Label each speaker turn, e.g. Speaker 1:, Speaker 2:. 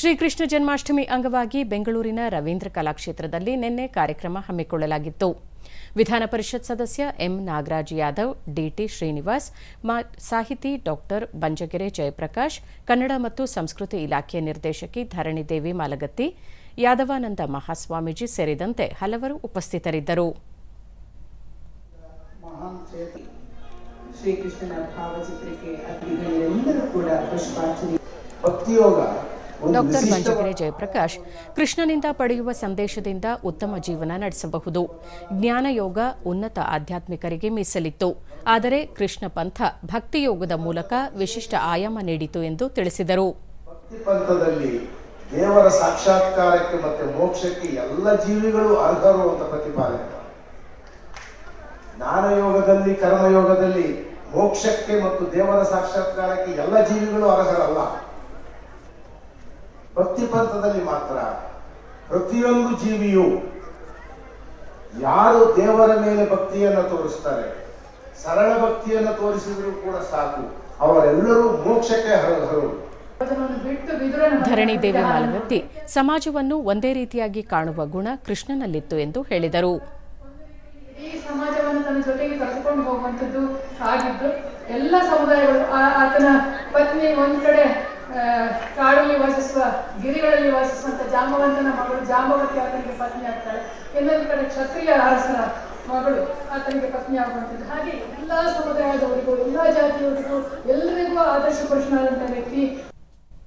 Speaker 1: ಶ್ರೀಕೃಷ್ಣ ಜನ್ಮಾಷ್ಟಮಿ ಅಂಗವಾಗಿ ಬೆಂಗಳೂರಿನ ರವೀಂದ್ರ ಕಲಾಕ್ಷೇತ್ರದಲ್ಲಿ ನಿನ್ನೆ ಕಾರ್ಯಕ್ರಮ ಹಮ್ಮಿಕೊಳ್ಳಲಾಗಿತ್ತು. ವಿಧಾನ ಪರಿಷತ್ ಸದಸ್ಯ ಎಂ ನಾಗರಾಜ್ ಯಾದವ್, ಡಿಟಿ ಶ್ರೀನಿವಾಸ್ ಸಾಹಿತಿ ಡಾಕ್ಟರ್ ಬಂಜಗೆರೆ ಜಯಪ್ರಕಾಶ್, ಕನ್ನಡ ಮತ್ತು ಸಂಸ್ಕೃತಿ ಇಲಾಖೆ ನಿರ್ದೇಶಕಿ ಧರಣಿದೇವಿ ಮಾಲಗತ್ತಿ, ಯಾದವಾನಂದ ಮಹಾಸ್ವಾಮೀಜಿ ಸೇರಿದಂತೆ ಹಲವರು ಉಪಸ್ಥಿತರಿದ್ದರು.
Speaker 2: ಶ್ರೀಕೃಷ್ಣನ ಭಾವಚಿತ್ರಕ್ಕೆ ಅತಿಥಿಗಳೆಲ್ಲರೂ ಕೂಡ ಪುಷ್ಪಾರ್ಚನೆ
Speaker 3: ಭಕ್ತಿಯೋಗ.
Speaker 1: ಡಾಕ್ಟರ್ ಮಂಜುಗಿರಿ ಜಯಪ್ರಕಾಶ್ ಕೃಷ್ಣನಿಂದ ಪಡೆಯುವ ಸಂದೇಶದಿಂದ ಉತ್ತಮ ಜೀವನ ನಡೆಸಬಹುದು. ಜ್ಞಾನಯೋಗ ಉನ್ನತ ಆಧ್ಯಾತ್ಮಿಕರಿಗೆ ಮೀಸಲಿತ್ತು. ಆದರೆ ಕೃಷ್ಣ ಪಂಥ ಭಕ್ತಿಯೋಗದ ಮೂಲಕ ವಿಶಿಷ್ಟ ಆಯಾಮ ನೀಡಿತು ಎಂದು ತಿಳಿಸಿದರು.
Speaker 3: ದೇವರ ಸಾಕ್ಷಾತ್ಕಾರಕ್ಕೆ ಮತ್ತೆ ಮೋಕ್ಷಕ್ಕೆ ಎಲ್ಲ ಜೀವಿಗಳು ಅರ್ಹರು ಅಂತ ಪ್ರತಿಪಾದನೆ. ಜ್ಞಾನಯೋಗದಲ್ಲಿ ಕರ್ಮಯೋಗದಲ್ಲಿ ಮೋಕ್ಷಕ್ಕೆ ಮತ್ತು ದೇವರ ಸಾಕ್ಷಾತ್ಕಾರಕ್ಕೆ ಎಲ್ಲ ಜೀವಿಗಳು ಅರ್ಹರಲ್ಲ. ಭಕ್ತಿ ಪಂಥದಲ್ಲಿ ಮಾತ್ರ ಪ್ರತಿಯೊಂದು ಜೀವಿಯು ಯಾರು ದೇವರ ಮೇಲೆ ಭಕ್ತಿಯನ್ನು ತೋರಿಸ್ತಾರೆ ಸರಳ ಭಕ್ತಿಯನ್ನು ತೋರಿಸಿದರೂ ಕೂಡ ಸಾಕು ಅವರೆಲ್ಲರೂ ಮೋಕ್ಷಕ್ಕೆ ಹರಳು
Speaker 1: ಧರಣಿ ದೇವಿ ಮಾಲಗತ್ತಿ ಸಮಾಜವನ್ನು ಒಂದೇ ರೀತಿಯಾಗಿ ಕಾಣುವ ಗುಣ ಕೃಷ್ಣನಲ್ಲಿತ್ತು ಎಂದು ಹೇಳಿದರು.
Speaker 4: ಈ ಸಮಾಜವನ್ನು ತನ್ನ ಜೊತೆಗೆ ಕರೆದುಕೊಂಡು ಹೋಗುವಂಥದ್ದು ಆಗಿದ್ದು ಎಲ್ಲ ಸಮುದಾಯಗಳು ಆತನ ಪತ್ನಿ ಒಂದ್ ಕಡೆ ಕಾಡಲ್ಲಿ ವಾಸಿಸುವ, ಗಿರಿಗಳಲ್ಲಿ ವಾಸಿಸುವಂತ ಜಾಂಬವಂತನ ಮಗಳು ಜಾಂಬವತಿ ಆತನಿಗೆ ಪತ್ನಿ ಆಗ್ತಾಳೆ. ಇನ್ನೊಂದು ಕಡೆ ಕ್ಷತ್ರಿಯ ಅರಸರ ಮಗಳು ಆತನಿಗೆ ಪತ್ನಿ ಆಗುವಂಥದ್ದು. ಹಾಗೆ ಎಲ್ಲಾ ಸಮುದಾಯದವರಿಗೂ, ಎಲ್ಲಾ ಜಾತಿಯವರಿಗೂ ಎಲ್ಲರಿಗೂ ಆದರ್ಶ ಪುರುಷನಾದಂಥ ವ್ಯಕ್ತಿ